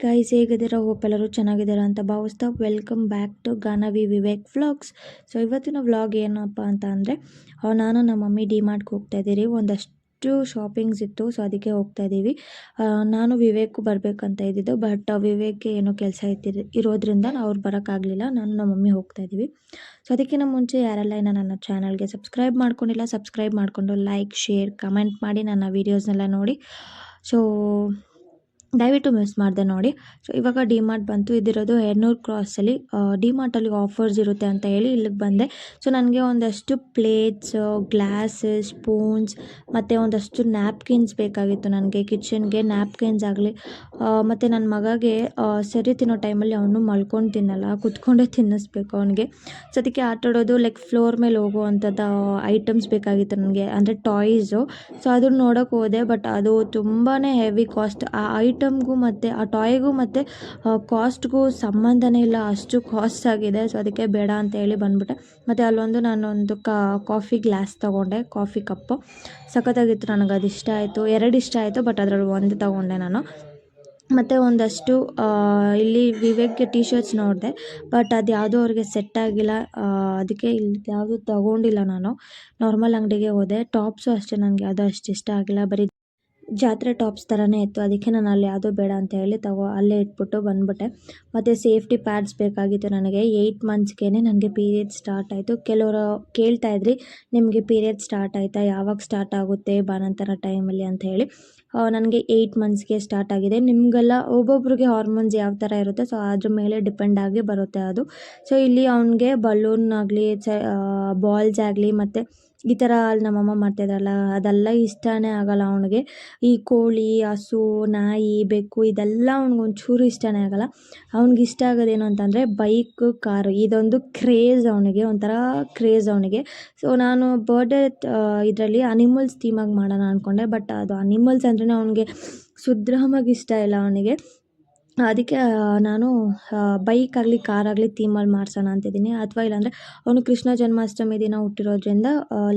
Hi guys ಹೇಗಿದ್ದೀರಾ? Hope ಎಲ್ಲರೂ ಚೆನ್ನಾಗಿದ್ದೀರಾ ಅಂತ ಭಾವಿಸ್ತಾ welcome back to Ganavi Vivek vlogs so ಇವತ್ತಿನ ವ್ಲಾಗ್ ಏನಪ್ಪ ಅಂತ ಅಂದರೆ ನಾನು ನಮ್ಮ ಮಮ್ಮಿ ಡಿ ಮಾರ್ಟ್ಗೆ ಹೋಗ್ತಾ ಇದ್ದೀರಿ. ಒಂದಷ್ಟು ಶಾಪಿಂಗ್ಸ್ ಇತ್ತು ಸೊ ಅದಕ್ಕೆ ಹೋಗ್ತಾ ಇದ್ದೀವಿ. ನಾನು ವಿವೇಕ್ ಬರಬೇಕಂತ ಇದ್ದಿದ್ದು ಬಟ್ ವಿವೇಕ್ಗೆ ಏನೋ ಕೆಲಸ ಇತ್ತಿರ, ಇರೋದ್ರಿಂದ ಅವ್ರು ಬರೋಕ್ಕಾಗಲಿಲ್ಲ. ನಾನು ನಮ್ಮ ಮಮ್ಮಿ ಹೋಗ್ತಾ ಇದ್ದೀವಿ. ಸೊ ಅದಕ್ಕಿಂತ ಮುಂಚೆ ಯಾರೆಲ್ಲ ಇನ್ನು ನನ್ನ ಚಾನಲ್ಗೆ ಸಬ್ಸ್ಕ್ರೈಬ್ ಮಾಡ್ಕೊಂಡಿಲ್ಲ ಸಬ್ಸ್ಕ್ರೈಬ್ ಮಾಡಿಕೊಂಡು ಲೈಕ್ ಶೇರ್ ಕಮೆಂಟ್ ಮಾಡಿ ನನ್ನ ವೀಡಿಯೋಸ್ನೆಲ್ಲ ನೋಡಿ. ಸೊ ದಯವಿಟ್ಟು ಮಿಸ್ ಮಾಡಿದೆ ನೋಡಿ. ಸೊ ಇವಾಗ ಡಿ ಮಾರ್ಟ್ ಬಂತು. ಇದಿರೋದು ಎರಡ್ನೂರು ಕ್ರಾಸಲ್ಲಿ ಡಿ ಮಾರ್ಟಲ್ಲಿ ಆಫರ್ಸ್ ಇರುತ್ತೆ ಅಂತ ಹೇಳಿ ಇಲ್ಲಿಗೆ ಬಂದೆ. ಸೊ ನನಗೆ ಒಂದಷ್ಟು ಪ್ಲೇಟ್ಸ್ ಗ್ಲಾಸಸ್ ಸ್ಪೂನ್ಸ್ ಮತ್ತು ಒಂದಷ್ಟು ನ್ಯಾಪ್ಕಿನ್ಸ್ ಬೇಕಾಗಿತ್ತು ನನಗೆ. ಕಿಚನ್ಗೆ ನ್ಯಾಪ್ಕಿನ್ಸ್ ಆಗಲಿ ಮತ್ತು ನನ್ನ ಮಗಗೆ ಸರಿ ತಿನ್ನೋ ಟೈಮಲ್ಲಿ ಅವನು ಮಲ್ಕೊಂಡು ತಿನ್ನಲ್ಲ. ಕುತ್ಕೊಂಡೇ ತಿನ್ನಿಸ್ಬೇಕು ಅವನಿಗೆ. ಸೊ ಅದಕ್ಕೆ ಆಟಾಡೋದು ಲೈಕ್ ಫ್ಲೋರ್ ಮೇಲೆ ಹೋಗುವಂಥದ್ದು ಐಟಮ್ಸ್ ಬೇಕಾಗಿತ್ತು ನನಗೆ. ಅಂದರೆ ಟಾಯ್ಸು ಸೊ ಅದನ್ನು ನೋಡೋಕೆ ಹೋದೆ ಬಟ್ ಅದು ತುಂಬಾ ಹೆವಿ ಕಾಸ್ಟ್ ಆ ಐಟಮ್ಗೂ ಮತ್ತು, ಆ ಟಾಯ್ಗೂ ಮತ್ತು ಕಾಸ್ಟ್ಗೂ ಸಂಬಂಧನೇ ಇಲ್ಲ. ಅಷ್ಟು ಕಾಸ್ಟ್ ಆಗಿದೆ. ಸೊ ಅದಕ್ಕೆ ಬೇಡ ಅಂತ ಹೇಳಿ ಬಂದ್ಬಿಟ್ಟೆ. ಮತ್ತು ಅಲ್ಲೊಂದು ನಾನೊಂದು ಕಾಫಿ ಗ್ಲಾಸ್ ತೊಗೊಂಡೆ. ಕಾಫಿ ಕಪ್ಪು ಸಖತ್ತಾಗಿತ್ತು. ನನಗೆ ಅದು ಇಷ್ಟ ಆಯಿತು. ಎರಡು ಇಷ್ಟ ಆಯಿತು ಬಟ್ ಅದರಲ್ಲಿ ಒಂದು ತೊಗೊಂಡೆ ನಾನು. ಮತ್ತು ಒಂದಷ್ಟು ಇಲ್ಲಿ ವಿವೇಕ್ಗೆ ಟಿ ಶರ್ಟ್ಸ್ ನೋಡಿದೆ. ಬಟ್ ಅದು ಯಾವುದೂ ಅವ್ರಿಗೆ ಸೆಟ್ ಆಗಿಲ್ಲ. ಅದಕ್ಕೆ ಇಲ್ಲಿ ಯಾವುದೂ ತಗೊಂಡಿಲ್ಲ ನಾನು. ನಾರ್ಮಲ್ ಅಂಗಡಿಗೆ ಹೋದೆ. ಟಾಪ್ಸು ಅಷ್ಟೇ ನನಗೆ. ಅದು ಅಷ್ಟು ಇಷ್ಟ ಆಗಿಲ್ಲ. ಬರೀ ಜಾತ್ರೆ ಟಾಪ್ಸ್ ಥರನೇ ಇತ್ತು. ಅದಕ್ಕೆ ನಾನು ಅಲ್ಲಿ ಯಾವುದೂ ಬೇಡ ಅಂತ ಹೇಳಿ ತಗೋ, ಅಲ್ಲೇ ಇಟ್ಬಿಟ್ಟು ಬಂದ್ಬಿಟ್ಟೆ. ಮತ್ತು ಸೇಫ್ಟಿ ಪ್ಯಾಡ್ಸ್ ಬೇಕಾಗಿತ್ತು ನನಗೆ. ಏಯ್ಟ್ ಮಂತ್ಸ್ಗೆ ನನಗೆ ಪೀರಿಯಡ್ ಸ್ಟಾರ್ಟ್ ಆಯಿತು. ಕೆಲವರು ಕೇಳ್ತಾ ಇದ್ರಿ, ನಿಮಗೆ ಪೀರಿಯಡ್ ಸ್ಟಾರ್ಟ್ ಆಯಿತಾ? ಯಾವಾಗ ಸ್ಟಾರ್ಟ್ ಆಗುತ್ತೆ ಬಾನಂತರ ಟೈಮಲ್ಲಿ ಅಂತ ಹೇಳಿ. ನನಗೆ ಏಯ್ಟ್ ಮಂತ್ಸ್ಗೆ ಸ್ಟಾರ್ಟ್ ಆಗಿದೆ. ನಿಮಗೆಲ್ಲ ಒಬ್ಬೊಬ್ರಿಗೆ ಹಾರ್ಮೋನ್ಸ್ ಯಾವ ಥರ ಇರುತ್ತೆ ಸೊ ಅದ್ರ ಮೇಲೆ ಡಿಪೆಂಡ್ ಆಗಿ ಬರುತ್ತೆ ಅದು. ಸೊ ಇಲ್ಲಿ ಅವನಿಗೆ ಬಲೂನ್ ಆಗಲಿ ಬಾಲ್ಸ್ ಆಗಲಿ, ಮತ್ತು ಈ ಥರ ಅಲ್ಲಿ ನಮ್ಮಮ್ಮ ಮಾಡ್ತಾಯಿದ್ರಲ್ಲ ಅದೆಲ್ಲ ಇಷ್ಟನೇ ಆಗಲ್ಲ ಅವನಿಗೆ. ಈ ಕೋಳಿ, ಹಸು, ನಾಯಿ, ಬೆಕ್ಕು ಇದೆಲ್ಲ ಅವ್ನಿಗೆ ಒಂಚೂರು ಇಷ್ಟನೇ ಆಗಲ್ಲ. ಅವ್ನಿಗೆ ಇಷ್ಟ ಆಗೋದೇನು ಅಂತಂದರೆ ಬೈಕ್, ಕಾರು, ಇದೊಂದು ಕ್ರೇಜ್ ಅವನಿಗೆ, ಒಂಥರ ಕ್ರೇಜ್ ಅವನಿಗೆ. ಸೊ ನಾನು ಬರ್ಡೇ ಇದರಲ್ಲಿ ಅನಿಮಲ್ಸ್ ಥೀಮಾಗಿ ಮಾಡೋಣ ಅಂದ್ಕೊಂಡೆ ಬಟ್ ಅದು ಅನಿಮಲ್ಸ್ ಅಂದ್ರೆ ಅವನಿಗೆ ಸುದ್ರಾಮಾಗಿ ಇಷ್ಟ ಇಲ್ಲ ಅವನಿಗೆ. ಅದಕ್ಕೆ ನಾನು ಬೈಕ್ ಆಗಲಿ ಕಾರ್ ಆಗಲಿ ಥೀಮಲ್ಲಿ ಮಾಡ್ಸೋಣ ಅಂತಿದ್ದೀನಿ. ಅಥವಾ ಇಲ್ಲಾಂದರೆ, ಅವನು ಕೃಷ್ಣ ಜನ್ಮಾಷ್ಟಮಿ ದಿನ ಹುಟ್ಟಿರೋದ್ರಿಂದ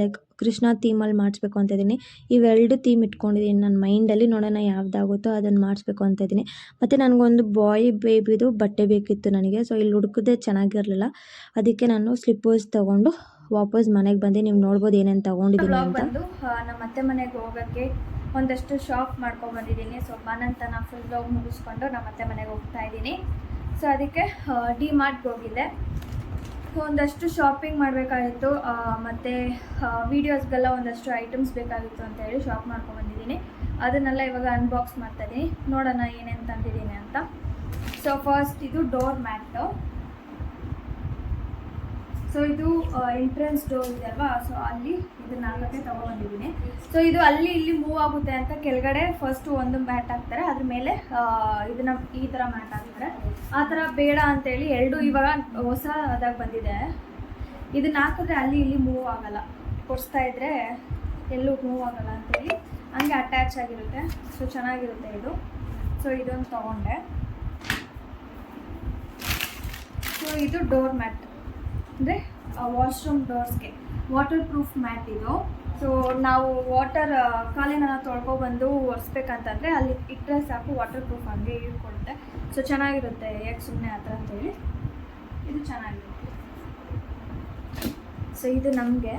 ಲೈಕ್ ಕೃಷ್ಣ ಥೀಮಲ್ಲಿ ಮಾಡಿಸ್ಬೇಕು ಅಂತ ಇದ್ದೀನಿ. ಇವೆರಡು ಥೀಮ್ ಇಟ್ಕೊಂಡಿದ್ದೀನಿ ನನ್ನ ಮೈಂಡಲ್ಲಿ ನೋಡೋಣ ಯಾವುದಾಗುತ್ತೋ ಅದನ್ನು ಮಾಡಿಸ್ಬೇಕು ಅಂತ ಇದ್ದೀನಿ. ಮತ್ತು ನನಗೊಂದು ಬಾಯ್ ಬೇಬಿದು ಬಟ್ಟೆ ಬೇಕಿತ್ತು ನನಗೆ. ಸೊ ಇಲ್ಲಿ ಹುಡುಕಿದ್ರೆ ಚೆನ್ನಾಗಿರಲಿಲ್ಲ. ಅದಕ್ಕೆ ನಾನು ಸ್ಲಿಪ್ಪರ್ಸ್ ತೊಗೊಂಡು ವಾಪಸ್ ಮನೆಗೆ ಬಂದು ನೀವು ನೋಡ್ಬೋದು ಏನೇನು ತೊಗೊಂಡಿದ್ದೀನಿ ಅಂತ. ಬಂದು ನಮ್ಮ ಅತ್ತೆ ಮನೆಗೆ ಹೋಗೋಕ್ಕೆ ಒಂದಷ್ಟು ಶಾಪ್ ಮಾಡ್ಕೊಂಡು ಬಂದಿದ್ದೀನಿ. ಸೊ ಮನಂತನ ಫುಲ್ ಬ್ಲಾಗ್ ಮುಗಿಸ್ಕೊಂಡು ನಮ್ಮ ಅತ್ತೆ ಮನೆಗೆ ಹೋಗ್ತಾ ಇದ್ದೀನಿ. ಸೊ ಅದಕ್ಕೆ ಡಿ ಮಾರ್ಟ್ಗೆ ಹೋಗಿದ್ದೆ. ಒಂದಷ್ಟು ಶಾಪಿಂಗ್ ಮಾಡಬೇಕಾಗಿತ್ತು. ಮತ್ತು ವೀಡಿಯೋಸ್ಗೆಲ್ಲ ಒಂದಷ್ಟು ಐಟಮ್ಸ್ ಬೇಕಾಗಿತ್ತು ಅಂತ ಹೇಳಿ ಶಾಪ್ ಮಾಡ್ಕೊಂಡು ಬಂದಿದ್ದೀನಿ. ಅದನ್ನೆಲ್ಲ ಇವಾಗ ಅನ್ಬಾಕ್ಸ್ ಮಾಡ್ತಾ ಇದ್ದೀನಿ. ನೋಡೋಣ ಏನೇನು ತಂದಿದ್ದೀನಿ ಅಂತ. ಸೊ ಫಸ್ಟ್ ಇದು ಡೋರ್ ಮ್ಯಾಟು ಸೊ ಇದು ಎಂಟ್ರೆನ್ಸ್ ಡೋರ್ ಇದೆ ಅಲ್ವಾ? ಸೊ ಅಲ್ಲಿ ಇದು ನಾಲ್ಕಕ್ಕೆ ತಗೊಬಂದಿದ್ದೀನಿ ಸೊ ಇದು ಅಲ್ಲಿ ಇಲ್ಲಿ ಮೂವ್ ಆಗುತ್ತೆ ಅಂತ ಕೆಳಗಡೆ ಫಸ್ಟ್ ಒಂದು ಮ್ಯಾಟ್ ಹಾಕ್ತಾರೆ. ಅದ್ರ ಮೇಲೆ ಇದನ್ನ ಈ ಥರ ಮ್ಯಾಟ್ ಹಾಕ್ತಾರೆ. ಆ ಥರ ಬೇಡ ಅಂತೇಳಿ ಎರಡು ಇವಾಗ ಹೊಸ ಅದಾಗಿ ಬಂದಿದೆ. ಇದನ್ನ ಹಾಕಿದ್ರೆ ಅಲ್ಲಿ ಇಲ್ಲಿ ಮೂವ್ ಆಗಲ್ಲ. ಕೊಡಿಸ್ತಾ ಇದ್ರೆ ಎಲ್ಲೂ ಮೂವ್ ಆಗಲ್ಲ ಅಂತೇಳಿ ಹಂಗೆ ಅಟ್ಯಾಚ್ ಆಗಿರುತ್ತೆ. ಸೊ ಚೆನ್ನಾಗಿರುತ್ತೆ ಇದು. ಸೊ ಇದೊಂದು ತಗೊಂಡೆ. ಸೊ ಇದು ಡೋರ್ ಮ್ಯಾಟ್ ಅಂದರೆ ವಾಶ್ರೂಮ್ ಡೋರ್ಸ್ಗೆ ವಾಟರ್ ಪ್ರೂಫ್ ಮ್ಯಾಟ್ ಇದು. ಸೊ ನಾವು ವಾಟರ್ ಕಾಲಿನ ತೊಳ್ಕೊಬಂದು ಒರೆಸ್ಬೇಕಂತಂದರೆ ಅಲ್ಲಿ ಇಟ್ಟರೆ ಸಾಕು ವಾಟರ್ ಪ್ರೂಫ್ ಹಂಗೆ ಇಟ್ಕೊಡುತ್ತೆ ಸೊ ಚೆನ್ನಾಗಿರುತ್ತೆ ಯಾಕೆ ಸುಮ್ಮನೆ ಆ ಥರ ಅಂತೇಳಿ. ಇದು ಚೆನ್ನಾಗಿರುತ್ತೆ. ಸೊ ಇದು ನಮಗೆ.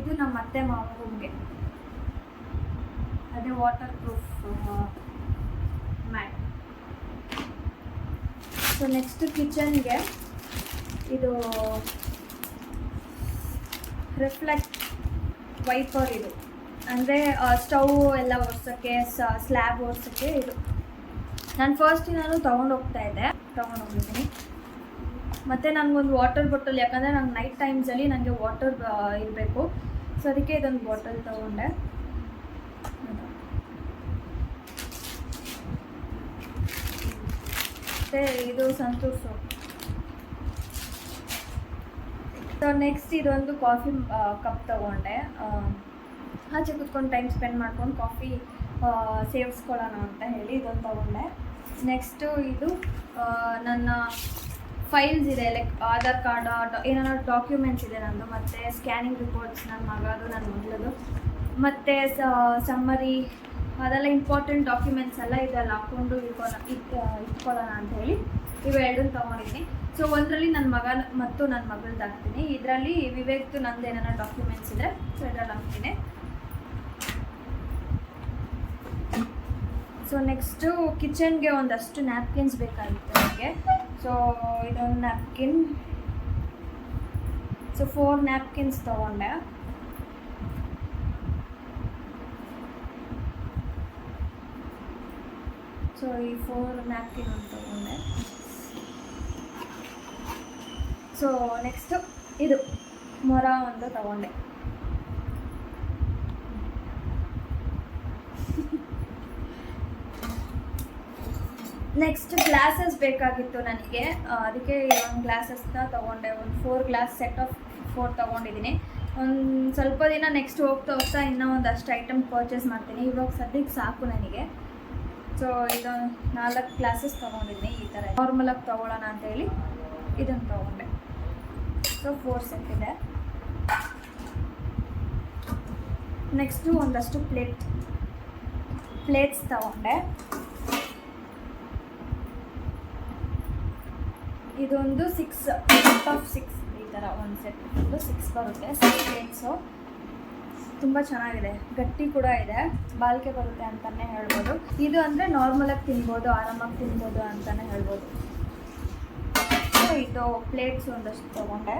ಇದು ನಮ್ಮ ಅತ್ತೆ ಮಾವ ರೂಮ್ಗೆ ಅದೇ waterproof mat so next ಕಿಚನ್ಗೆ ಇದು ರಿಫ್ಲೆಕ್ಟ್ ವೈಪರ್ ಇದು. ಅಂದರೆ ಸ್ಟವ್ ಎಲ್ಲ ಓಡಿಸೋಕ್ಕೆ ಸ್ಲ್ಯಾಬ್ ಓಡಿಸೋಕ್ಕೆ ಇದು. ನಾನು ಫಸ್ಟ್ ನಾನು ತೊಗೊಂಡೋಗ್ತಾ ಇದ್ದೆ. ತೊಗೊಂಡೋಗಿದ್ದೀನಿ ಮತ್ತು ನನಗೊಂದು ವಾಟರ್ ಬಾಟಲ್ ಯಾಕಂದರೆ ನಂಗೆ ನೈಟ್ ಟೈಮ್ಸಲ್ಲಿ ನನಗೆ ವಾಟರ್ ಇರಬೇಕು. ಸೊ ಅದಕ್ಕೆ ಇದೊಂದು ಬಾಟಲ್ ತೊಗೊಂಡೆ. ಮತ್ತು ಇದು ಸಂತೂರ್ ಸೊ ನೆಕ್ಸ್ಟ್ ಇದೊಂದು ಕಾಫಿ ಕಪ್ ತಗೊಂಡೆ. ಆಚೆ ಕುತ್ಕೊಂಡು ಟೈಮ್ ಸ್ಪೆಂಡ್ ಮಾಡ್ಕೊಂಡು ಕಾಫಿ ಸೇವಿಸ್ಕೊಳ್ಳೋಣ ಅಂತ ಹೇಳಿ ಇದೊಂದು ತಗೊಂಡೆ. ನೆಕ್ಸ್ಟು ಇದು ನನ್ನ ಫೈಲ್ಸ್ ಇದೆ ಲೈಕ್ ಆಧಾರ್ ಕಾರ್ಡ್ ಏನಾರ ಡಾಕ್ಯುಮೆಂಟ್ಸ್ ಇದೆ ನನ್ನದು ಮತ್ತು ಸ್ಕ್ಯಾನಿಂಗ್ ರಿಪೋರ್ಟ್ಸ್ ನನ್ನ ಮಗದು ನನ್ನ ಮಗಳದು. ಮತ್ತು ಸಮ್ಮರಿ ಅದೆಲ್ಲ ಇಂಪಾರ್ಟೆಂಟ್ ಡಾಕ್ಯುಮೆಂಟ್ಸ್ ಎಲ್ಲ ಇದೆಲ್ಲ ಹಾಕ್ಕೊಂಡು ಇಟ್ಕೊಳ, ಇಟ್ ಇಟ್ಕೊಳ್ಳೋಣ ಅಂತ ಹೇಳಿ ಇವೆರಡನ್ನ ತೊಗೊಂಡಿದ್ದೀನಿ. ಸೊ ಒಂದರಲ್ಲಿ ನನ್ನ ಮಗ ಮತ್ತು ನನ್ನ ಮಗಳದ್ದು ಹಾಕ್ತೀನಿ ಇದರಲ್ಲಿ ವಿವೇಕ್ದು ನಂದು ಏನಾರ ಡಾಕ್ಯುಮೆಂಟ್ಸ್ ಇದ್ದರೆ ಸೊ ಇದ್ರಲ್ಲಿ ಹಾಕ್ತೀನಿ. ಸೊ ನೆಕ್ಸ್ಟು ಕಿಚನ್ಗೆ ಒಂದಷ್ಟು ನ್ಯಾಪ್ಕಿನ್ಸ್ ಬೇಕಾಗಿತ್ತು ನನಗೆ. ಸೊ ಇದೊಂದು ನ್ಯಾಪ್ಕಿನ್ ಸೊ ಫೋರ್ ನ್ಯಾಪ್ಕಿನ್ಸ್ ತೊಗೊಂಡೆ. ಸೊ ಈ ಫೋರ್ ನ್ಯಾಪ್ಕಿನ್ ಒಂದು ತೊಗೊಂಡೆ. ಸೊ ನೆಕ್ಸ್ಟು ಇದು ಮೊರ ಒಂದು ತಗೊಂಡೆ. ನೆಕ್ಸ್ಟ್ ಗ್ಲಾಸಸ್ ಬೇಕಾಗಿತ್ತು ನನಗೆ. ಅದಕ್ಕೆ ಒಂದು ಗ್ಲಾಸಸ್ನ ತೊಗೊಂಡೆ. ಒಂದು four glass set of four ತೊಗೊಂಡಿದ್ದೀನಿ. ಒಂದು ಸ್ವಲ್ಪ ದಿನ ನೆಕ್ಸ್ಟ್ ಹೋಗ್ತಾ ಹೋಗ್ತಾ ಇನ್ನೂ ಒಂದಷ್ಟು ಐಟಮ್ ಪರ್ಚೇಸ್ ಮಾಡ್ತೀನಿ. ಇವಾಗ ಸದ್ಯಕ್ಕೆ ಸಾಕು ನನಗೆ. ಸೊ ಇದೊಂದು ನಾಲ್ಕು ಗ್ಲಾಸಸ್ ತೊಗೊಂಡಿದ್ದೀನಿ ಈ ಥರ ನಾರ್ಮಲಾಗಿ ತೊಗೊಳ್ಳೋಣ ಅಂತೇಳಿ ಇದನ್ನು ತೊಗೊಂಡೆ. ಸೊ ಫೋರ್ ಸೆಟ್ ಇದೆ ನೆಕ್ಸ್ಟು ಒಂದಷ್ಟು ಪ್ಲೇಟ್ ಪ್ಲೇಟ್ಸ್ ತಗೊಂಡೆ. ಇದೊಂದು ಸಿಕ್ಸ್ ಆಫ್ ಸಿಕ್ಸ್ ಈ ಥರ ಒಂದು ಸೆಟ್ ಒಂದು ಸಿಕ್ಸ್ ಬರುತ್ತೆ. ಸಿಕ್ಸ್ ಪ್ಲೇಟ್ಸು ತುಂಬ ಚೆನ್ನಾಗಿದೆ. ಗಟ್ಟಿ ಕೂಡ ಇದೆ. ಬಾಳಿಕೆ ಬರುತ್ತೆ ಅಂತಲೇ ಹೇಳ್ಬೋದು. ಇದು ಅಂದರೆ ನಾರ್ಮಲಾಗಿ ತಿನ್ಬೋದು, ಆರಾಮಾಗಿ ತಿನ್ಬೋದು ಅಂತಲೇ ಹೇಳ್ಬೋದು. ಇದು ಪ್ಲೇಟ್ಸ್ ಒಂದಷ್ಟು ತೊಗೊಂಡೆ.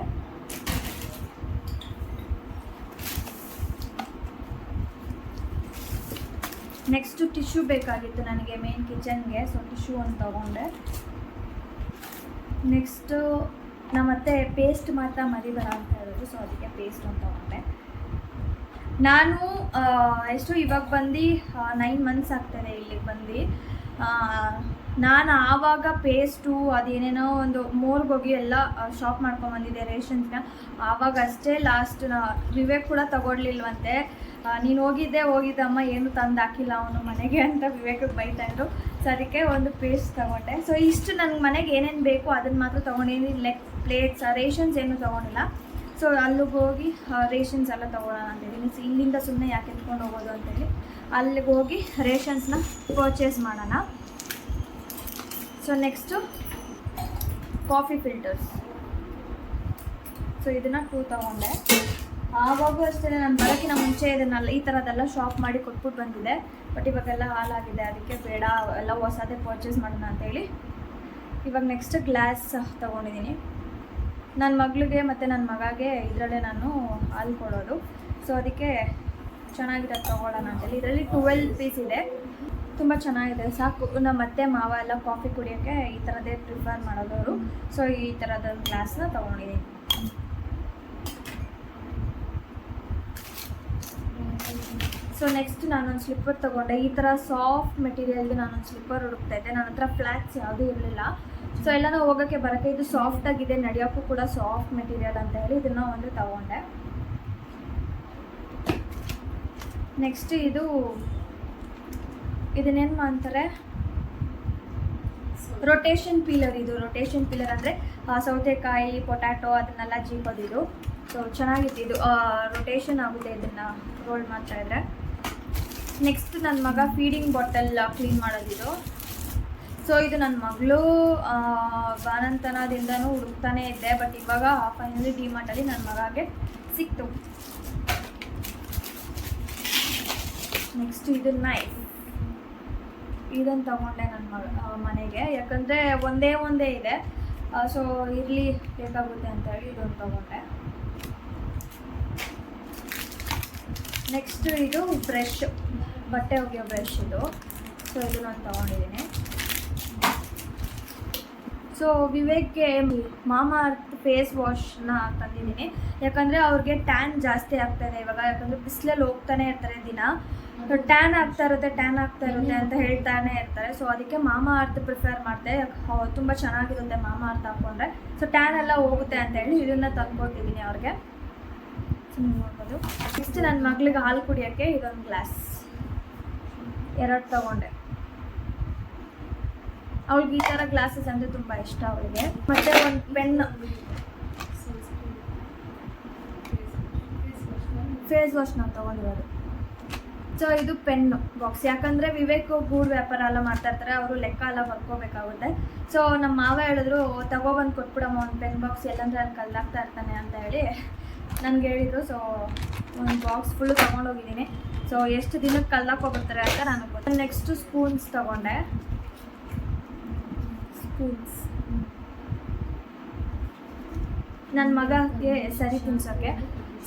ನೆಕ್ಸ್ಟು ಟಿಶ್ಯೂ ಬೇಕಾಗಿತ್ತು ನನಗೆ ಮೇನ್ ಕಿಚನ್ಗೆ ಸೊ ಟಿಶ್ಯೂ ಒಂದು ತೊಗೊಂಡೆ. ನೆಕ್ಸ್ಟು ನಮ್ಮತ್ತೆ ಪೇಸ್ಟ್ ಮಾತ್ರ ಮರಿಬೇಡ ಅಂತ ಹೇಳಿದ್ರು ಸೊ ಅದಕ್ಕೆ ಪೇಸ್ಟ್ ಒಂದು ತೊಗೊಂಡೆ. ನಾನು ಎಷ್ಟು ಇವಾಗ ಬಂದು ನೈನ್ ಮಂತ್ಸ್ ಆಗ್ತದೆ ಇಲ್ಲಿಗೆ ಬಂದು ನಾನು ಆವಾಗ ಪೇಸ್ಟು ಅದೇನೇನೋ ಒಂದು ಮೋರ್ಗೆ ಹೋಗಿ ಎಲ್ಲ ಶಾಪ್ ಮಾಡ್ಕೊಂಬಂದಿದ್ದೆ ರೇಷನ್ಸ್ನ. ಆವಾಗ ಅಷ್ಟೇ ಲಾಸ್ಟ್ ವಿವೇಕ್ ಕೂಡ ತಗೊಳ್ಲಿಲ್ವಂತೆ ನೀನು ಹೋಗಿದ್ದೆ, ಹೋಗಿದ್ದಮ್ಮ, ಏನು ತಂದು ಹಾಕಿಲ್ಲ ಅವನು ಮನೆಗೆ ಅಂತ ವಿವೇಕಕ್ಕೆ ಬೈತಾ ಇದ್ರು. ಸೊ ಅದಕ್ಕೆ ಒಂದು ಪೇಸ್ಟ್ ತಗೊಂಡೆ. ಸೊ ಇಷ್ಟು ನನಗೆ ಮನೆಗೆ ಏನೇನು ಬೇಕು ಅದನ್ನು ಮಾತ್ರ ತೊಗೊಂಡೇನು ಲೆಗ್ ಪ್ಲೇಟ್ಸ್ ರೇಷನ್ಸ್ ಏನು ತೊಗೊಂಡಿಲ್ಲ. ಸೊ ಅಲ್ಲಿಗೆ ಹೋಗಿ ರೇಷನ್ಸ್ ಎಲ್ಲ ತೊಗೊಳ್ಳೋಣ ಮೀನ್ಸ್ ಇಲ್ಲಿಂದ ಸುಮ್ಮನೆ ಯಾಕೆ ಎತ್ಕೊಂಡು ಹೋಗೋದು ಅಂತೇಳಿ ಅಲ್ಲಿಗೆ ಹೋಗಿ ರೇಷನ್ಸ್ನ ಪರ್ಚೇಸ್ ಮಾಡೋಣ. So next coffee filters so ಇದನ್ನು ಟೂ ತೊಗೊಂಡೆ ಆವಾಗೂ ಅಷ್ಟೇ ನಾನು ಬರೋಕ್ಕಿಂತ ಮುಂಚೆ ಇದನ್ನೆಲ್ಲ ಈ ಥರದ್ದೆಲ್ಲ ಶಾಪ್ ಮಾಡಿ ಕೊಟ್ಬಿಟ್ಟು ಬಂದಿದೆ. ಬಟ್ ಇವಾಗೆಲ್ಲ ಹಾಲಾಗಿದೆ ಅದಕ್ಕೆ ಬೇಡ. ಎಲ್ಲ ಹೊಸದೇ ಪರ್ಚೇಸ್ ಮಾಡೋಣ ಅಂತೇಳಿ ಇವಾಗ ನೆಕ್ಸ್ಟ್ ಗ್ಲಾಸ್ ತೊಗೊಂಡಿದ್ದೀನಿ. ನನ್ನ ಮಗಳಿಗೆ ಮತ್ತು ನನ್ನ ಮಗಗೆ ಇದರಲ್ಲೇ ನಾನು ಹಾಲು ಕೊಡೋದು. ಸೊ ಅದಕ್ಕೆ ಚೆನ್ನಾಗಿರೋದು ತೊಗೊಳ್ಳೋಣ ಅಂತೇಳಿ ಇದರಲ್ಲಿ ಟ್ವೆಲ್ ಪೀಸ್ ಇದೆ. ತುಂಬ ಚೆನ್ನಾಗಿದೆ. ಸಾಕು. ನಮ್ಮ ಅತ್ತೆ, ಮಾವ ಎಲ್ಲ ಕಾಫಿ ಕುಡಿಯೋಕ್ಕೆ ಈ ಥರದ್ದೇ ಪ್ರಿಫರ್ ಮಾಡೋದವರು. ಸೊ ಈ ಥರದೊಂದು ಗ್ಲಾಸ್ನ ತೊಗೊಂಡಿದ್ದೀನಿ ಸೊ ನೆಕ್ಸ್ಟ್ ನಾನೊಂದು ಸ್ಲಿಪ್ಪರ್ ತೊಗೊಂಡೆ. ಈ ಥರ ಸಾಫ್ಟ್ ಮೆಟೀರಿಯಲ್ದು ನಾನೊಂದು ಸ್ಲಿಪ್ಪರ್ ಹುಡುಕ್ತಾ ಇದ್ದೆ. ನನ್ನ ಹತ್ರ ಫ್ಲ್ಯಾಟ್ಸ್ ಯಾವುದೂ ಇರಲಿಲ್ಲ. ಸೊ ಎಲ್ಲನೂ ಹೋಗೋಕ್ಕೆ ಬರೋಕ್ಕೆ ಇದು ಸಾಫ್ಟ್ ಆಗಿದೆ. ನಡೆಯೋಕ್ಕೂ ಕೂಡ ಸಾಫ್ಟ್ ಮೆಟೀರಿಯಲ್ ಅಂತ ಹೇಳಿ ಇದನ್ನು ಒಂದು ತಗೊಂಡೆ. ನೆಕ್ಸ್ಟ್ ಇದು ಇದನ್ನೇನು ಮಾಡ್ತಾರೆ? ರೊಟೇಷನ್ ಪೀಲರ್ ಇದು ರೊಟೇಷನ್ ಪೀಲರ್ ಅಂದರೆ ಸೌತೆಕಾಯಿ ಪೊಟ್ಯಾಟೊ ಅದನ್ನೆಲ್ಲ ಜೀಪೋದು ಇದು. ಸೊ ಚೆನ್ನಾಗಿತ್ತು. ಇದು ರೊಟೇಷನ್ ಆಗುತ್ತೆ ಇದನ್ನು ರೋಲ್ ಮಾಡ್ತಾ ಇದ್ರೆ. ನೆಕ್ಸ್ಟ್ ನನ್ನ ಮಗ ಫೀಡಿಂಗ್ ಬಾಟಲ್ ಕ್ಲೀನ್ ಮಾಡೋದಿದು ಸೊ ಇದು ನನ್ನ ಮಗಳು ಬಾನಂತನದಿಂದನೂ ಹುಡುಕ್ತಾನೆ ಇದ್ದೆ ಬಟ್ ಇವಾಗ ಫೈನಲಿ ಡಿಮಾರ್ಟಲ್ಲಿ ನನ್ನ ಮಗಗೆ ಸಿಕ್ತು. ನೆಕ್ಸ್ಟ್ ಇದು ನೈಫ್ ಇದನ್ನು ತಗೊಂಡೆ ನನ್ನ ಮನೆಗೆ. ಯಾಕಂದರೆ ಒಂದೇ ಒಂದೇ ಇದೆ. ಸೊ ಇರಲಿ, ಬೇಕಾಗುತ್ತೆ ಅಂತ ಹೇಳಿ ಇದೊಂದು ತಗೊಂಡೆ. ನೆಕ್ಸ್ಟ್ ಇದು ಬ್ರಷ್ ಬಟ್ಟೆ ಒಗೆಯೋ ಬ್ರಷ್ ಇದು. ಸೊ ಇದು ನಾನು ತೊಗೊಂಡಿದ್ದೀನಿ ಸೊ ವಿವೇಕ್ಗೆ ಮಾಮಾ ಫೇಸ್ ವಾಶ್ನ ತಂದಿದ್ದೀನಿ ಯಾಕಂದರೆ ಅವ್ರಿಗೆ ಟ್ಯಾನ್ ಜಾಸ್ತಿ ಆಗ್ತಾಯಿದೆ ಇವಾಗ. ಯಾಕಂದರೆ ಬಿಸಿಲಲ್ಲಿ ಹೋಗ್ತಾನೆ ಇರ್ತಾರೆ ದಿನ. ಟ್ಯಾನ್ ಆಗ್ತಾ ಇರುತ್ತೆ ಟ್ಯಾನ್ ಆಗ್ತಾ ಇರುತ್ತೆ ಅಂತ ಹೇಳ್ತಾನೆ ಇರ್ತಾರೆ. ಸೊ ಅದಕ್ಕೆ ಮಾಮಾ ಅರ್ತ್ ಪ್ರಿಫರ್ ಮಾಡಿದೆ ತುಂಬ ಚೆನ್ನಾಗಿರುತ್ತೆ ಮಾಮಾ ಅರ್ತ್ ಹಾಕೊಂಡ್ರೆ. ಸೊ ಟ್ಯಾನ್ ಎಲ್ಲ ಹೋಗುತ್ತೆ ಅಂತ ಹೇಳಿ ಇದನ್ನ ತಂದ್ಕೊಟ್ಟಿದ್ದೀನಿ ಅವ್ರಿಗೆ. ನೋಡ್ಬೋದು. ನೆಕ್ಸ್ಟ್ ನನ್ನ ಮಗಳಿಗೆ ಹಾಲು ಕುಡಿಯೋಕ್ಕೆ ಇದೊಂದು ಗ್ಲಾಸ್ ಎರಡು ತಗೊಂಡೆ. ಅವಳಿಗೆ ಈ ಥರ ಗ್ಲಾಸಸ್ ಅಂದರೆ ತುಂಬ ಇಷ್ಟ ಅವಳಿಗೆ. ಮತ್ತೆ ಒಂದು ಪೆನ್ ಫೇಸ್ ವಾಶ್ ನಾವು ತೊಗೊಂಡಿರೋದು. ಸೊ ಇದು ಪೆನ್ನು, ಬಾಕ್ಸ್. ಯಾಕಂದರೆ ವಿವೇಕ್ ಗೂಡ್ ವ್ಯಾಪಾರ ಎಲ್ಲ ಮಾಡ್ತಾ ಇರ್ತಾರೆ, ಅವರು ಲೆಕ್ಕ ಎಲ್ಲ ಬರ್ಕೋಬೇಕಾಗುತ್ತೆ. ಸೊ ನಮ್ಮ ಮಾವ ಹೇಳಿದ್ರು ತಗೊಬಂದು ಕೊಟ್ಬಿಡಮ್ಮ ಒಂದು ಪೆನ್ ಬಾಕ್ಸ್, ಎಲ್ಲಂದ್ರೆ ಅಲ್ಲಿ ಕಲ್ಲಾಗ್ತಾ ಇರ್ತಾನೆ ಅಂತ ಹೇಳಿ ನನಗೆ ಹೇಳಿದರು. ಸೊ ಒಂದು ಬಾಕ್ಸ್ ಫುಲ್ಲು ತೊಗೊಂಡೋಗಿದ್ದೀನಿ. ಸೊ ಎಷ್ಟು ದಿನಕ್ಕೆ ಕಲ್ಲಾಕೋಗ್ಬಿಡ್ತಾರೆ ಅಂತ ನಾನು ನೆಕ್ಸ್ಟು ಸ್ಪೂನ್ಸ್ ತಗೊಂಡೆ. ಸ್ಪೂನ್ಸ್. ನನ್ನ ಮಗಗೆ ಸರಿ ತಿನ್ಸೋಕ್ಕೆ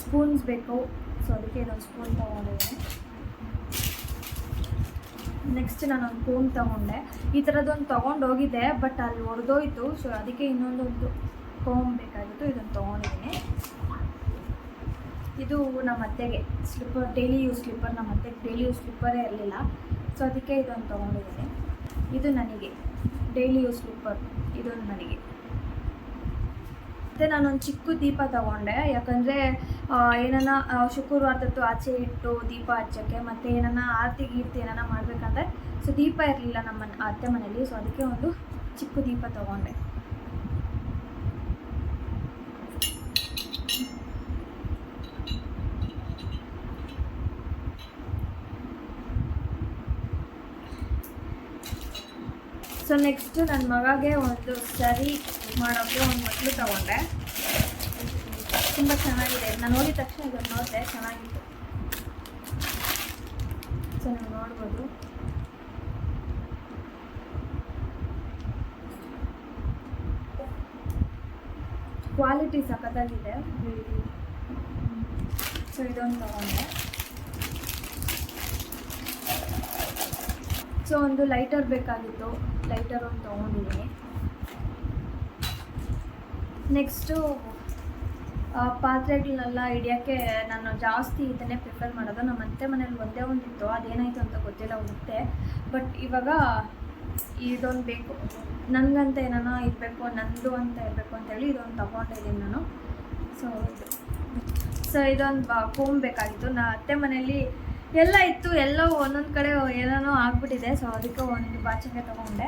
ಸ್ಪೂನ್ಸ್ ಬೇಕು. ಸೊ ಅದಕ್ಕೆ ಇದೊಂದು ಸ್ಪೂನ್ ತೊಗೊಂಡಿದ್ದೀನಿ. ನೆಕ್ಸ್ಟ್ ನಾನು ಒಂದು ಕೋಮ್ ತೊಗೊಂಡೆ. ಈ ಥರದ್ದೊಂದು ತೊಗೊಂಡೋಗಿದ್ದೆ ಬಟ್ ಅಲ್ಲಿ ಒಡೆದೋಯ್ತು ಸೊ ಅದಕ್ಕೆ ಇನ್ನೊಂದೊಂದು ಕೋಮ್ ಬೇಕಾಗಿತ್ತು. ಇದನ್ನು ತೊಗೊಂಡಿದ್ದೀನಿ. ಇದು ನಮ್ಮ ಅತ್ತೆಗೆ. ಸ್ಲಿಪ್ಪರ್ ಡೈಲಿ ಯೂಸ್ ಸ್ಲಿಪ್ಪರ್ ನಮ್ಮ ಅತ್ತೆಗೆ. ಡೈಲಿ ಯೂಸ್ ಸ್ಲಿಪ್ಪರೇ ಇರಲಿಲ್ಲ. ಸೊ ಅದಕ್ಕೆ ಇದೊಂದು ತೊಗೊಂಡಿದ್ದೀನಿ. ಇದು ನನಗೆ. ಡೈಲಿ ಯೂಸ್ ಸ್ಲಿಪ್ಪರ್ ಇದೊಂದು ನನಗೆ. ಮತ್ತು ನಾನೊಂದು ಚಿಕ್ಕ ದೀಪ ತಗೊಂಡೆ. ಯಾಕಂದರೆ ಏನನ್ನ ಶುಕ್ರವಾರದತ್ತು ಆಚೆ ಇಟ್ಟು ದೀಪ ಹಚ್ಚೋಕ್ಕೆ ಮತ್ತು ಏನನ್ನ ಆರತಿ ಗೀರ್ತಿ ಏನನ್ನ ಮಾಡಬೇಕಂದ್ರೆ, ಸೊ ದೀಪ ಇರಲಿಲ್ಲ ನಮ್ಮ ಅತ್ತೆ ಮನೇಲಿ, ಸೊ ಅದಕ್ಕೆ ಒಂದು ಚಿಕ್ಕ ದೀಪ ತಗೊಂಡೆ. ಸೊ ನೆಕ್ಸ್ಟು ನನ್ನ ಮಗಗೆ ಒಂದು ಸರಿ ಮಾಡೋಕ್ಕೆ ಒಂದು ಮಕ್ಕಳು ತಗೊಂಡೆ. ತುಂಬ ಚೆನ್ನಾಗಿದೆ. ನಾನು ನೋಡಿದ ತಕ್ಷಣ ಇದನ್ನು ನೋಡಿದೆ, ಚೆನ್ನಾಗಿತ್ತು. ಸೊ ನೀವು ನೋಡ್ಬೋದು. ಕ್ವಾಲಿಟಿ ಸಖತ್ತಾಗಿದೆ. ಸೊ ಇದೊಂದು ತಗೊಂಡೆ. ಸೊ ಒಂದು ಲೈಟರ್ ಬೇಕಾಗಿತ್ತು. ಲೈಟರ್ ಒಂದು ತೊಗೊಂಡಿದ್ದೀನಿ ನೆಕ್ಸ್ಟು ಪಾತ್ರೆಗಳನ್ನೆಲ್ಲ ಹಿಡಿಯೋಕ್ಕೆ ನಾನು ಜಾಸ್ತಿ ಇದನ್ನೇ ಪ್ರಿಫರ್ ಮಾಡೋದು. ನಮ್ಮ ಅತ್ತೆ ಮನೇಲಿ ಒಂದೇ ಒಂದಿತ್ತು. ಅದೇನಾಯಿತು ಅಂತ ಗೊತ್ತಿಲ್ಲ ಹೋಗುತ್ತೆ ಬಟ್ ಇವಾಗ ಇದೊಂದು ಬೇಕು. ನನಗಂತ ಏನಾನ ಇರಬೇಕು, ನಂದು ಅಂತ ಇರಬೇಕು ಅಂತೇಳಿ ಇದೊಂದು ತೊಗೊಂಡಿದ್ದೀನಿ ನಾನು. ಸೊ ಸೊ ಇದೊಂದು ಕೋಮ್ ಬೇಕಾಗಿತ್ತು. ನಾ ಅತ್ತೆ ಮನೆಯಲ್ಲಿ ಎಲ್ಲ ಇತ್ತು, ಎಲ್ಲ ಒಂದೊಂದು ಕಡೆ ಏನೇನೋ ಆಗ್ಬಿಟ್ಟಿದೆ ಸೊ ಅದಕ್ಕೆ ಒಂದು ಬಾಚಿಗೆ ತೊಗೊಂಡೆ.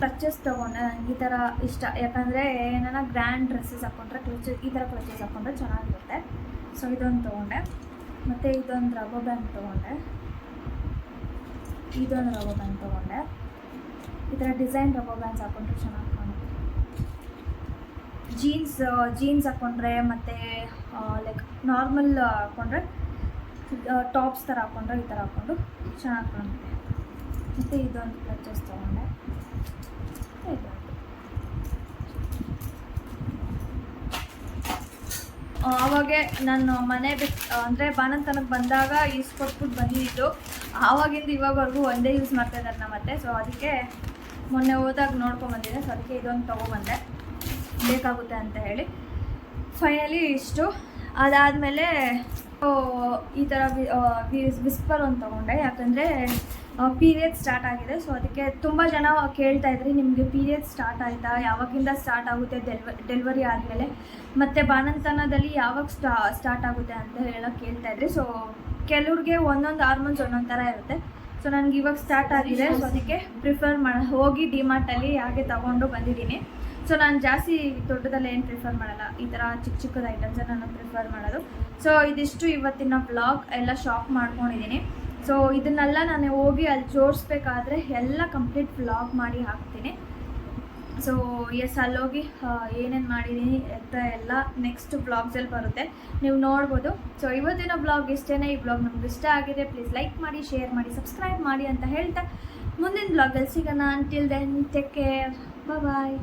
ಪರ್ಚೇಸ್ ತೊಗೊಂಡೆ ನನಗೆ ಈ ಥರ ಇಷ್ಟ. ಯಾಕಂದರೆ ಏನಾರ ಗ್ರ್ಯಾಂಡ್ ಡ್ರೆಸ್ಸಸ್ ಹಾಕ್ಕೊಂಡ್ರೆ ಕ್ಲಚ್ ಈ ಥರ ಕ್ಲಚಸ್ ಹಾಕ್ಕೊಂಡ್ರೆ ಚೆನ್ನಾಗಿರುತ್ತೆ. ಸೊ ಇದೊಂದು ತೊಗೊಂಡೆ. ಮತ್ತು ಇದೊಂದು ರಬ್ಬರ್ ಬ್ಯಾಂಡ್ ತೊಗೊಂಡೆ. ಇದೊಂದು ರಬ್ಬರ್ ಬ್ಯಾಂಡ್ ತೊಗೊಂಡೆ. ಈ ಥರ ಡಿಸೈನ್ ರಬ್ಬರ್ ಬ್ಯಾಂಡ್ಸ್ ಹಾಕ್ಕೊಂಡ್ರೆ ಚೆನ್ನಾಗಿ ಕಾಣುತ್ತೆ. ಜೀನ್ಸ್ ಜೀನ್ಸ್ ಹಾಕ್ಕೊಂಡ್ರೆ ಮತ್ತು ಲೈಕ್ ನಾರ್ಮಲ್ ಹಾಕ್ಕೊಂಡ್ರೆ ಟಾಪ್ಸ್ ಥರ ಹಾಕ್ಕೊಂಡ್ರೆ ಈ ಥರ ಹಾಕ್ಕೊಂಡು ಚೆನ್ನಾಗಿ ಕಾಣುತ್ತೆ. ಮತ್ತು ಇದೊಂದು ಕ್ಲಚಸ್ ತೊಗೊಂಡೆ. ಆವಾಗೆ ನಾನು ಮನೆ ಬಿಟ್ಟು ಅಂದರೆ ಬಾಣಂತನಕ್ಕೆ ಬಂದಾಗ ಈಸ್ಕೊಟ್ಬಿಟ್ಟು ಬಂದಿದ್ದು ಆವಾಗಿಂದ ಇವಾಗವರೆಗೂ ಒಂದೇ ಯೂಸ್ ಮಾಡ್ತಾ ಇದ್ದಾರೆ ನಮ್ಮ ಅತ್ತೆ. ಸೊ ಅದಕ್ಕೆ ಮೊನ್ನೆ ಹೋದಾಗ ನೋಡ್ಕೊಂಬಂದಿದ್ದೆ ಸೊ ಅದಕ್ಕೆ ಇದೊಂದು ತೊಗೊಬಂದೆ ಬೇಕಾಗುತ್ತೆ ಅಂತ ಹೇಳಿ. ಫೈನಲಿ ಇಷ್ಟು. ಅದಾದಮೇಲೆ ಈ ಥರ ವಿಸ್ಪರ್ ಒಂದು ತೊಗೊಂಡೆ. ಯಾಕಂದರೆ ಪೀರಿಯಡ್ ಸ್ಟಾರ್ಟ್ ಆಗಿದೆ. ಸೊ ಅದಕ್ಕೆ ತುಂಬ ಜನ ಕೇಳ್ತಾ ಇದ್ರಿ, ನಿಮಗೆ ಪೀರಿಯಡ್ ಸ್ಟಾರ್ಟ್ ಆಯಿತಾ? ಯಾವಾಗಿಂದ ಸ್ಟಾರ್ಟ್ ಆಗುತ್ತೆ ಡೆಲ್ವ ಡೆಲಿವರಿ ಆದಮೇಲೆ? ಮತ್ತು ಬಾನಂತನದಲ್ಲಿ ಯಾವಾಗ ಸ್ಟಾ ಸ್ಟಾರ್ಟ್ ಆಗುತ್ತೆ ಅಂತ ಹೇಳೋ ಕೇಳ್ತಾ ಇದ್ರಿ. ಸೊ ಕೆಲವ್ರಿಗೆ ಒಂದೊಂದು ಹಾರ್ಮೋನ್ಸ್ ಒಂದೊಂದು ಥರ ಇರುತ್ತೆ. ಸೊ ನನಗೆ ಇವಾಗ ಸ್ಟಾರ್ಟ್ ಆಗಿದೆ. ಸೊ ಅದಕ್ಕೆ ಪ್ರಿಫರ್ ಮಾಡಿ ಹೋಗಿ ಡಿಮಾರ್ಟಲ್ಲಿ ಹಾಗೆ ತಗೊಂಡು ಬಂದಿದ್ದೀನಿ. ಸೊ ನಾನು ಜಾಸ್ತಿ ದೊಡ್ಡದಲ್ಲೇ ಏನು ಪ್ರಿಫರ್ ಮಾಡಲ್ಲ. ಈ ಥರ ಚಿಕ್ಕ ಚಿಕ್ಕದ ಐಟಮ್ಸ ನಾನು ಪ್ರಿಫರ್ ಮಾಡೋದು. ಸೊ ಇದಿಷ್ಟು ಇವತ್ತಿನ ಬ್ಲಾಗ್ ಎಲ್ಲ ಶಾಪ್ ಮಾಡ್ಕೊಂಡಿದ್ದೀನಿ. ಸೊ ಇದನ್ನೆಲ್ಲ ನಾನು ಹೋಗಿ ಅಲ್ಲಿ ಜೋಡಿಸ್ಬೇಕಾದ್ರೆ ಎಲ್ಲ ಕಂಪ್ಲೀಟ್ ಬ್ಲಾಗ್ ಮಾಡಿ ಹಾಕ್ತೀನಿ. ಸೊ ಎಸ್ ಅಲ್ಲೋಗಿ ಏನೇನು ಮಾಡಿದ್ದೀನಿ ಅಂತ ಎಲ್ಲ ನೆಕ್ಸ್ಟ್ ಬ್ಲಾಗ್ಸಲ್ಲಿ ಬರುತ್ತೆ. ನೀವು ನೋಡ್ಬೋದು. ಸೊ ಇವತ್ತಿನ ಬ್ಲಾಗ್ ಇಷ್ಟೇ ಈ ಬ್ಲಾಗ್ ನಮ್ಗೆ ಇಷ್ಟ ಆಗಿದೆ ಪ್ಲೀಸ್ ಲೈಕ್ ಮಾಡಿ ಶೇರ್ ಮಾಡಿ ಸಬ್ಸ್ಕ್ರೈಬ್ ಮಾಡಿ ಅಂತ ಹೇಳ್ತಾ ಮುಂದಿನ ಬ್ಲಾಗಲ್ಲಿ ಸಿಗೋಣ. Until then take care bye